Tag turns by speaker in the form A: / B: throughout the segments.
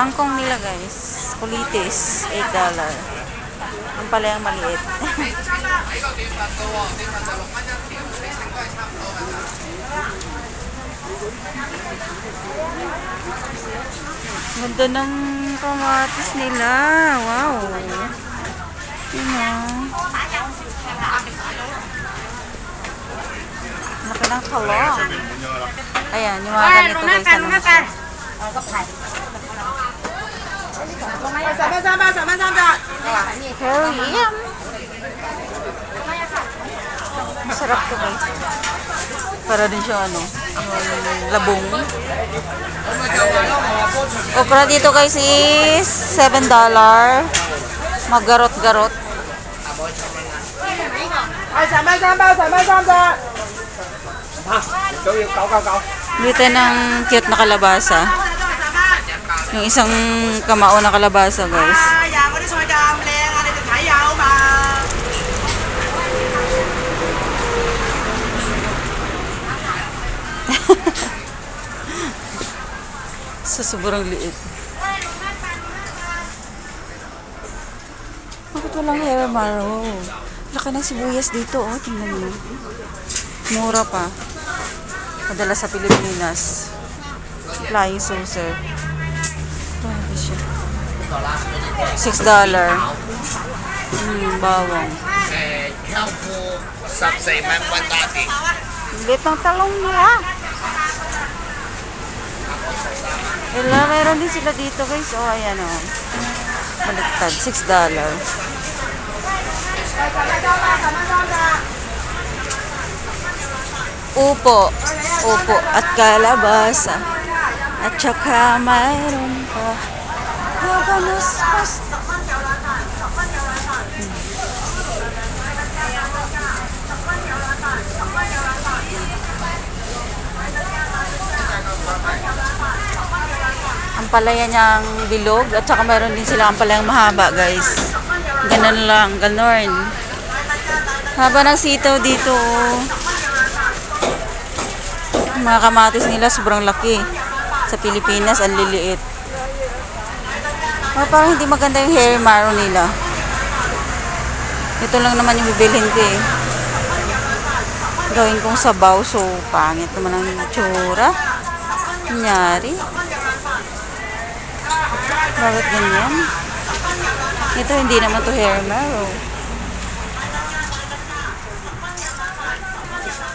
A: Kangkong nila guys. Kulitis. 8 dollar. Ang pala yung maliit. Ganda ng kamatis nila. Wow. Yun o. Laki ng kalong. Ayan, yung mga ganito guys. Ano ก็ผัด
B: สามพันสามบาทสามพันสามบาท
A: Hell yeah! Masarap to guys. Para din siya ano, ang labong. Okra dito guys is $7. Magarot-garot.
B: Ay, sambal, sambal, sambal, sambal.
A: Dito ng cute na kalabasa. Yung isang kamao na kalabasa, guys. Sa so, sobrang liit. Bakit walang hermaro? Laki ng sibuyas dito, oh. Tingnan mo. Mura pa. Padala sa Pilipinas. Flying saucer. 6 dollar. Hmm, bawang. Bit ng talong nila. Wala, meron din sila dito guys. Oh, ayan o. Oh. Baliktad, 6 dollar. Upo. Upo at kalabasa. At saka mayroon pa. Ang palaya niyang bilog. At saka mayroon din sila ang palayang mahaba guys. Ganun lang. Ganun. Haba ng sitaw dito. oh. Mga kamatis nila sobrang laki. Sa Pilipinas, ang liliit. Oh, parang hindi maganda yung hair marrow nila. Ito lang naman yung bibilhin ko eh. Gawin kong sabaw, so pangit naman ang tsura. Nangyari. Bakit ganyan? Ito hindi naman to hair marrow.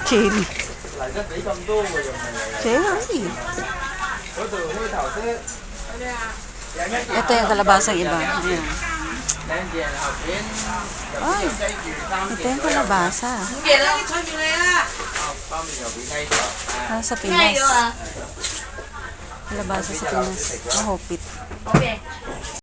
A: Chili. Cherry. Ito yung kalabasang iba. Ayan. Ay, ito yung kalabasa. Ah, sa Pinas. Kalabasa sa Pinas. Mahopit.